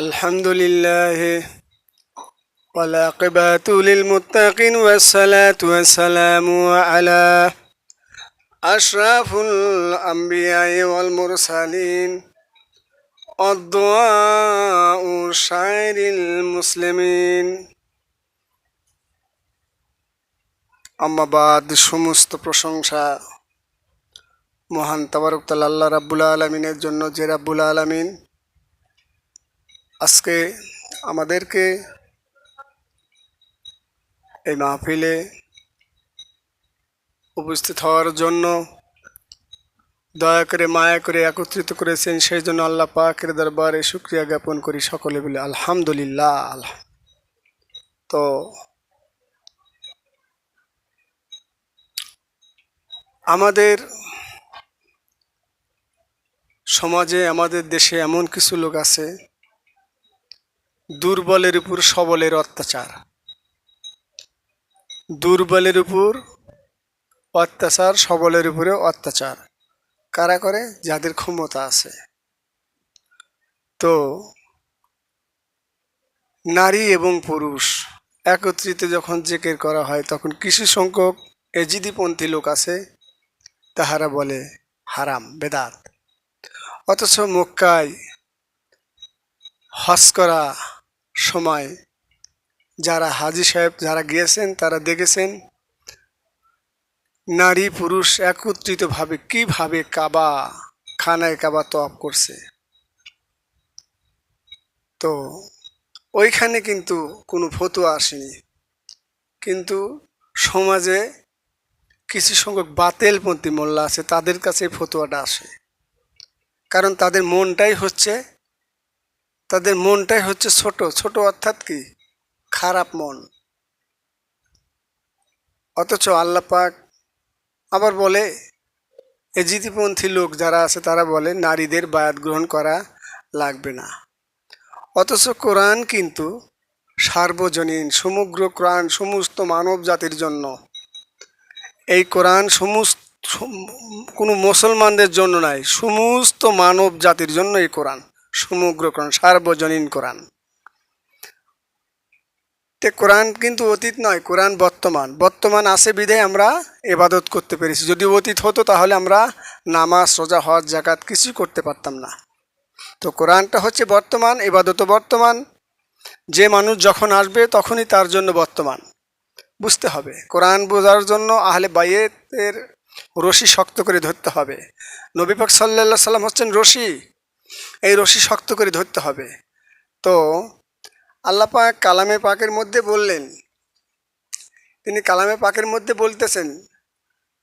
الحمد لله والعاقبة للمتقين والصلاة والسلام على أشرف الأنبياء والمرسلين الدعاء شاعر المسلمين আম্মাবাদ সমস্ত প্রশংসা মহান তাবারকতাল আল্লাহ রাব্বুল আলমিনের জন্য যে রাব্বুল আলমিন আজকে আমাদেরকে এই মাহফিলে উপস্থিত হওয়ার জন্য দয়া করে, মায়া করে একত্রিত করেছেন। সেই জন্য আল্লাহ পাকের দরবারে শুক্রিয়া জ্ঞাপন করি সকলে বলে আলহামদুলিল্লাহ। আলহাম তো আমাদের সমাজে, আমাদের দেশে এমন কিছু লোক আছে দুর্বলের উপর সবলের অত্যাচার। দুর্বলের উপর অত্যাচার, সবলের উপরে অত্যাচার। কারা করে? যাদের ক্ষমতা আছে। তো নারী এবং পুরুষ একত্রিত যখন জেকের করা হয়, তখন কিছু সংখ্যক এজিদিপন্থী লোক আছে, তাহারা বলে হারাম, বেদাত। অথচ মক্কায় হজ করা সময় যারা হাজি সাহেব যারা গিয়েছেন, তারা দেখেছেন নারী পুরুষ একত্রিতভাবে কীভাবে কাবা, খানায় কাবা তপ করছে। তো ওইখানে কিন্তু কোনো ফতুয়া আসেনি। কিন্তু সমাজে কিছু সংখ্যক বাতেলপন্থী মোল্লা আছে, তাদের কাছে ফতুয়াটা আসে। কারণ তাদের মনটাই হচ্ছে তাদের মনটাই হচ্ছে ছোট। ছোট অর্থাৎ কি? খারাপ মন। অথচ আল্লাহ পাক আবার বলে এজিতিপন্থী লোক যারা আছে তারা বলে, নারীদের বায়াত গ্রহণ করা লাগবে না। অথচ কোরআন কিন্তু সার্বজনীন, সমগ্র কোরআন সমস্ত মানব জাতির জন্য। এই কোরআন সমস্ত কোনো মুসলমানদের জন্য নয় সমস্ত মানব জাতির জন্য এই কোরআন। সমগ্র কোরআন, সার্বজনীন কোরআন। তে কোরআন কিন্তু অতীত নয়, কোরআন বর্তমান। বর্তমান আছে বিধায় আমরা এবাদত করতে পেরেছি। যদি অতীত হতো তাহলে আমরা নামাজ সোজা হজ জাকাত কিছুই করতে পারতাম না। তো কোরআনটা হচ্ছে বর্তমান এবাদত বর্তমান। যে মানুষ যখন আসবে তখনই তার জন্য বর্তমান। বুঝতে হবে। কোরআন বোঝার জন্য আহলে বাইয়েতের রশি শক্ত করে ধরতে হবে। নবী পাক সাল্লা সাল্লাম হচ্ছেন রশি। এই রশি শক্ত করে ধরতে হবে তো আল্লাহ পাক কালামে পাকের মধ্যে বললেন তিনি কালামে পাকের মধ্যে বলতেছেন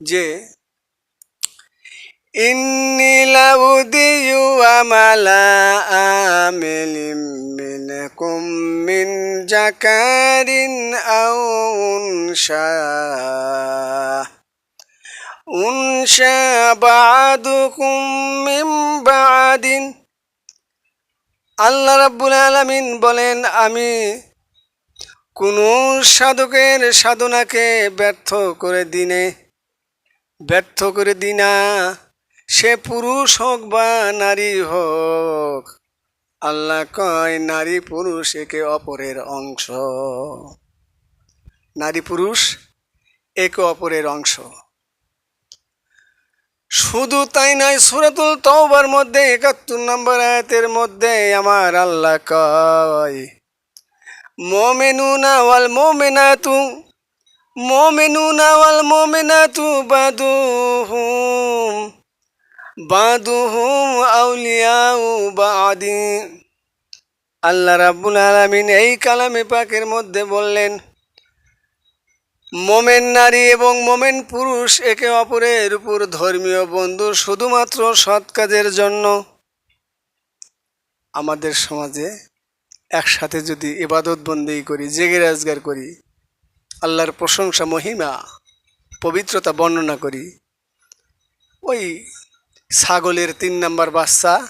যে إني لأودي عمل عامل منكم من ذكر أو أنثى أنشى بعضكم من بعد আল্লাহ রাব্বুল আলামিন বলেন আমি কোনো সাধকের সাধনাকে ব্যর্থ করে দিনে ব্যর্থ করে দিনা সে পুরুষ হোক বা নারী হোক আল্লাহ কয় নারী পুরুষ একে অপরের অংশ নারী পুরুষ একে অপরের অংশ শুধু তাই নয়, সুরাতুল তওবার মধ্যে একাত্তর নম্বর আয়াতের মধ্যে আমার আল্লাহ কয়, মোমেনুনা ওয়াল মোমেনাতু, মোমেনুনা ওয়াল মোমেনাতু বাদুহুম বাদুহুম আউলিয়াউ বাদি। আল্লাহ রাব্বুল আলামিন এই কালামে পাকের মধ্যে বললেন মোমেন নারী এবং মোমেন পুরুষ একে অপরের উপর ধর্মীয় বন্ধু শুধুমাত্র সৎ কাজের জন্য। আমাদের সমাজে একসাথে যদি ইবাদত বন্দি করি, জেগে রাজগার করি, আল্লাহর প্রশংসা, মহিমা, পবিত্রতা বর্ণনা করি, ওই ছাগলের তিন নাম্বার বাচ্চা,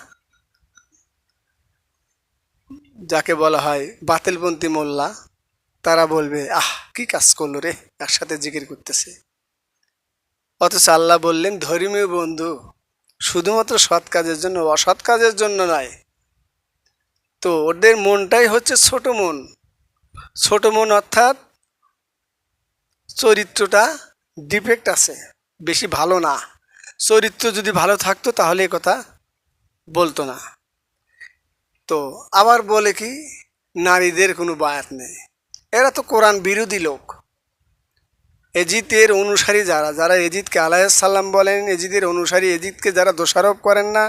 যাকে বলা হয় বাতিলপন্থী মোল্লা, তারা বলবে, আহ কি কাজ করল রে? একসাথে জিকির করতেছে? অথচ আল্লাহ বললেন, ধর্মীয় বন্ধু, শুধুমাত্র সৎ কাজের জন্য, অসৎ কাজের জন্য নয়। তো ওদের মনটাই হচ্ছে ছোট মন। ছোট মন অর্থাৎ চরিত্রটা ডিফেক্ট আছে, বেশি ভালো না। চরিত্র যদি ভালো থাকতো, তাহলে এ কথা বলতো না। তো আবার বলে কি, নারীদের কোনো বায়াত নেই। এরা তো কোরআন বিরোধী লোক। এজিতের অনুসারী যারা যারা এজিদকে আলাইসাল্লাম বলেন, এজিদের অনুসারী এজিদকে যারা দোষারোপ করেন না,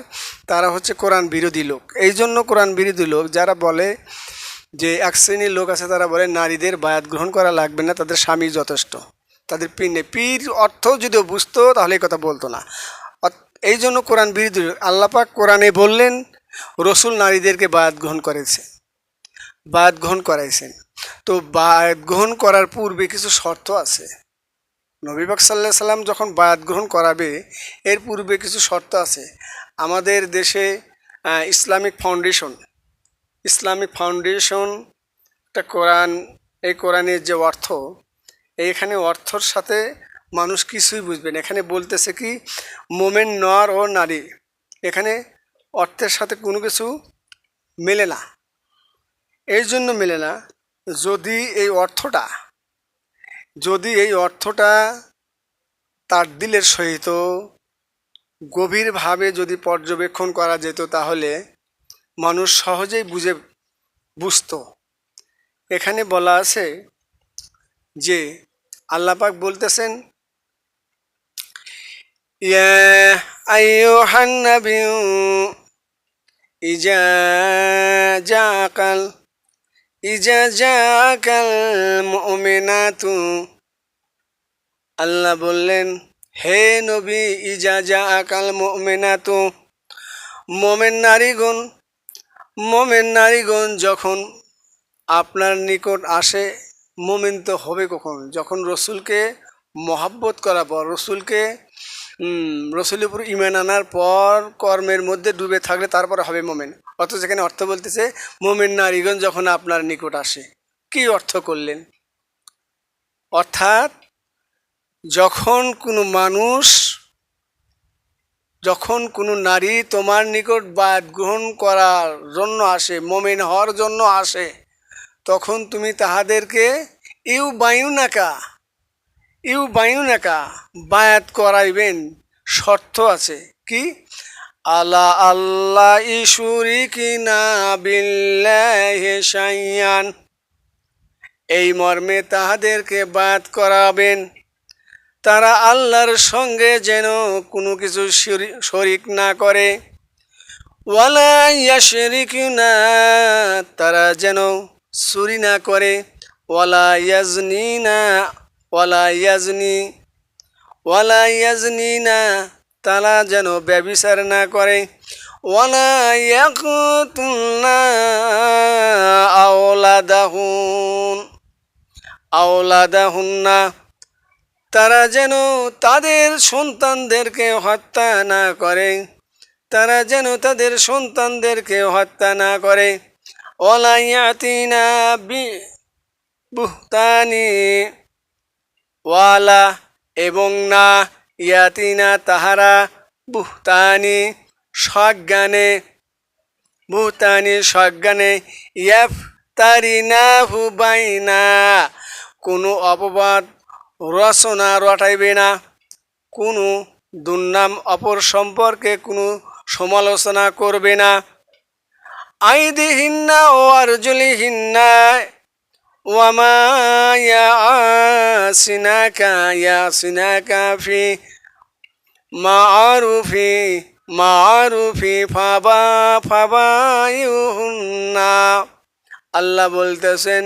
তারা হচ্ছে কোরআন বিরোধী লোক। এই জন্য কোরআন বিরোধী লোক যারা বলে যে এক শ্রেণির লোক আছে, তারা বলে নারীদের বায়াত গ্রহণ করা লাগবে না, তাদের স্বামী যথেষ্ট। তাদের পীর নেই। পীর অর্থ যদিও বুঝতো, তাহলে এই কথা বলতো না। এই জন্য কোরআন বিরোধী। আল্লাপাক কোরআনে বললেন, রসুল নারীদেরকে বায়াত গ্রহণ করেছে। বায়াত গ্রহণ করাইছেন। তো বায়াত গ্রহণ করার পূর্বে কিছু শর্ত আছে। নবীবাক সাল্লাহ সাল্লাম যখন বায়াত গ্রহণ করাবে, এর পূর্বে কিছু শর্ত আছে। আমাদের দেশে ইসলামিক ফাউন্ডেশন। ইসলামিক ফাউন্ডেশন একটা কোরআন, এই কোরআনের যে অর্থ, এইখানে অর্থর সাথে মানুষ কিছুই বুঝবেন এখানে বলতেছে কি, মোমেন নর ও নারী, এখানে অর্থের সাথে কোনো কিছু মেলে না। এই জন্য মেলে না। যদি এই অর্থটা, যদি এই অর্থটা তার দিলের সহিত গভীরভাবে যদি পর্যবেক্ষণ করা যেত তাহলে মানুষ সহজেই বুঝে, বুঝতো। এখানে বলা আছে যে আল্লাপাক বলতেছেন, ইয়া আইয়ুহান নাবিয়্যু ইজা জাকাল ইজা আল্লাহ বললেন, হে নবী, ইজা জাকাল মুমিনাতু। মোমেন নারীগণ মোমেন নারীগণ যখন আপনার নিকট আসে, মোমেন তো হবে কখন? যখন রসুলকে মহাব্বত করার পর রসুলকে উম, রসুলের ইমান আনার পর কর্মের মধ্যে ডুবে থাকলে তারপরে হবে মোমেন। অথচ এখানে অর্থ বলতেছে মোমেন নারীগণ যখন আপনার নিকট আসে কি অর্থ করলেন? অর্থাৎ যখন কোনো মানুষ যখন কোনো নারী তোমার নিকট বায়াত গ্রহণ করার জন্য আসে মোমেন হওয়ার জন্য আসে তখন তুমি তাহাদেরকে ইউ বায়ুনাকা ইউ বায়ুনাকা বায়াত করাইবেন, শর্ত আছে। কি? আলা আল্লাহ ইসুরি কিনা বিল্লাহে সাইয়ান এই মর্মে তাহাদেরকে বায়াত করাবেন। তারা আল্লাহর সঙ্গে যেন কোনো কিছু শরি- শরিক না করে। ওয়ালা ইয়াশরিকুনা, তারা যেন চুরি না করে। ওয়ালা ইয়াজনি না ওয়ালা ইয়াজনি ওয়ালা ইয়াজনি না তারা যেন ব্যবিচার না করে। ওয়ালা ইয়াকুতুল্না আওলাদাহুন তারা যেন তাদের সন্তানদেরকে হত্যা না করে। তারা যেন তাদের সন্তানদেরকে হত্যা না করে। ওলাইয়াতিনা বি, বুহতানি ওয়ালা এবং না ইয়াতিনা তাহারা বুহতানি সজ্ঞানে বুহতানি সজ্ঞানে ইয়াফ তারিনা হুবাইনা কোনো অপবাদ রচনা রটাইবে না। কোনো দুর্নাম অপর সম্পর্কে কোনো সমালোচনা করবে না। আইদি হিন্না ও আরজুলি হিন্না ওয়ামা ইয়াসিনাকা ইয়াসিনাকা ফি মারুফি মারুফি ফাবা ফাবায়ুহুন্না আল্লাহ বলতেছেন,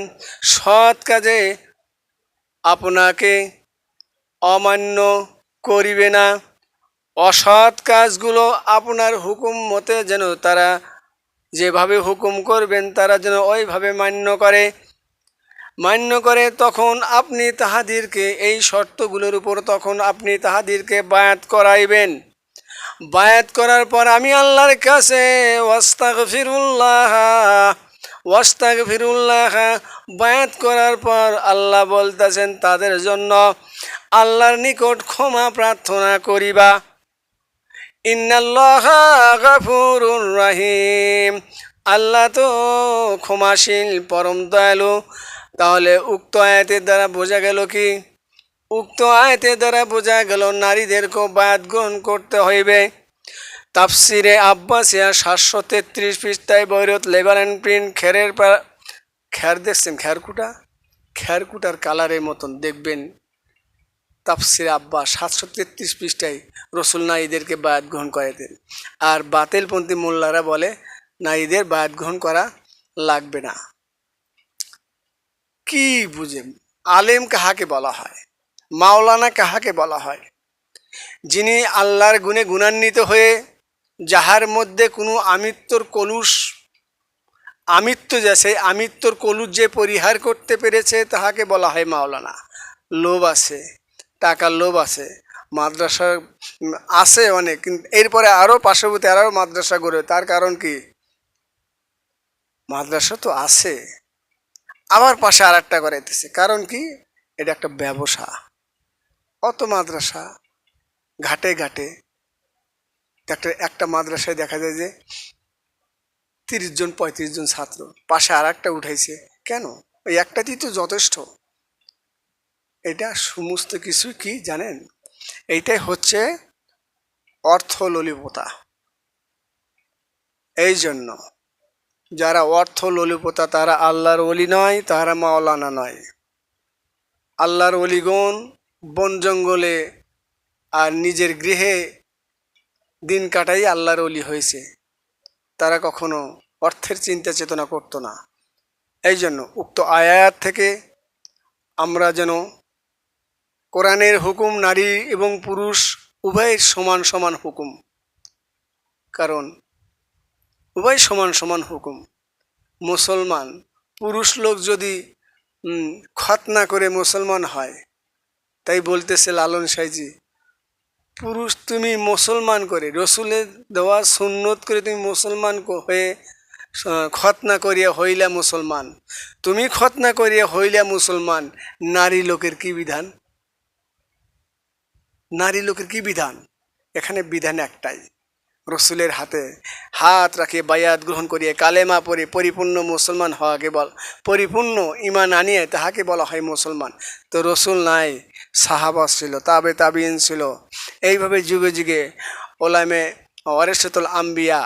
সৎ কাজে আপনাকে অমান্য করিবে না। অসৎ কাজগুলো আপনার হুকুম মতে যেন তারা যেভাবে হুকুম করবেন, তারা যেন ওইভাবে মান্য করে। মান্য করে তখন আপনি তাহাদেরকে এই শর্তগুলোর উপর তখন আপনি তাহাদেরকে বায়াত করাইবেন। বায়াত করার পর আমি আল্লাহর কাছে ওয়াস্তাক ফিরুল্লাহ ওয়াস্তাক ফিরুল্লাহ বায়াত করার পর আল্লাহ বলতেছেন, তাদের জন্য আল্লাহর নিকট ক্ষমা প্রার্থনা করিবা। ইন্নাল্লাহ গাফুরুর রহিম। আল্লাহ তো ক্ষমাশীল, পরম দয়ালু। তাহলে উক্ত আয়াতের দ্বারা বোঝা গেল কি? উক্ত আয়াতের দ্বারা বোঝা গেল নারীদেরকেও বায়াত গ্রহণ করতে হইবে। তাফসিরে আব্বাসিয়া সাতশো তেত্রিশ পৃষ্ঠায় বৈরত লেবার অ্যান্ড প্রিন্ট খেরের খ্যার দেখছেন? খ্যারকুটা খ্যারকুটার কালারের মতন, দেখবেন। তাফসির আব্বা সাতশো তেত্রিশ পৃষ্ঠায় রসুল নারীদেরকে বায়াত গ্রহণ করাতেন আর বাতিলপন্থী মোল্লারা বলে, নারীদের বায়াত গ্রহণ করা লাগবে না। কি বুঝে? আলেম কাহাকে বলা হয়? মাওলানা কাহাকে বলা হয়? যিনি আল্লাহর গুণে গুণান্বিত হয়ে যাহার মধ্যে কোনো আমিত্বর কলুষ, আমিত্ব যে, সেই আমিত্বর কলুষ যে পরিহার করতে পেরেছে তাহাকে বলা হয় মাওলানা। লোভ আছে, টাকার লোভ আছে মাদ্রাসা আছে অনেক, কিন্তু এরপরে আরও পার্শ্ববর্তী আরও মাদ্রাসা গড়ে, তার কারণ কি? মাদ্রাসা তো আছে। আবার পাশে আর একটা করাইতেছে। কারণ কি? এটা একটা ব্যবসা। অত মাদ্রাসা, ঘাটে ঘাটে। একটা একটা মাদ্রাসায় দেখা যায় যে তিরিশ জন, পঁয়ত্রিশ জন ছাত্র। পাশে আর একটা উঠাইছে। কেন? ওই একটাতেই তো যথেষ্ট। এটা সমস্ত কিছু কি জানেন? এইটাই হচ্ছে অর্থ ললিপতা এই জন্য যারা অর্থ ললিপতা, তারা আল্লাহর অলি নয় তারা মাওলানা নয়। আল্লাহর অলিগণ বন জঙ্গলে আর নিজের গৃহে দিন কাটাই আল্লাহর অলি হয়েছে। তারা কখনো অর্থের চিন্তা চেতনা করতো না। এই জন্য উক্ত আয়াত থেকে আমরা যেন কোরআনের হুকুম নারী এবং পুরুষ উভয়ের সমান সমান হুকুম। কারণ উভয় সমান সমান হুকুম। মুসলমান, পুরুষ লোক যদি খতনা করে মুসলমান হয়, তাই বলতেছে লালন সাইজি, পুরুষ তুমি মুসলমান করে, রসুলের দেওয়া সুন্নত করে তুমি মুসলমান হয়ে খতনা করিয়া হইলা মুসলমান। তুমি খতনা করিয়া হইলা মুসলমান, নারী লোকের কি বিধান? নারী লোকের কি বিধান? এখানে বিধান একটাই। রসুলের হাতে হাত রাখে, বায়াত গ্রহণ করিয়ে, কালেমা পরে পরিপূর্ণ মুসলমান হওয়াকে বল পরিপূর্ণ ইমান আনিয়ে তাহাকে বলা হয় মুসলমান। তো রসুল নাই সাহাবাস ছিল, তাবে তাবিন ছিল। এইভাবে যুগে যুগে ওলামে ওয়ারেসতুল আম্বিয়া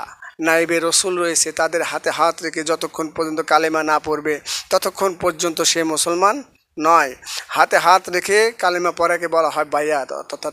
নাইবে রসুল রয়েছে, তাদের হাতে হাত রেখে যতক্ষণ পর্যন্ত কালেমা না পড়বে, ততক্ষণ পর্যন্ত সে মুসলমান নয়। হাতে হাত রেখে কালেমা পড়াকে বলা হয় বায়াত, অর্থাৎ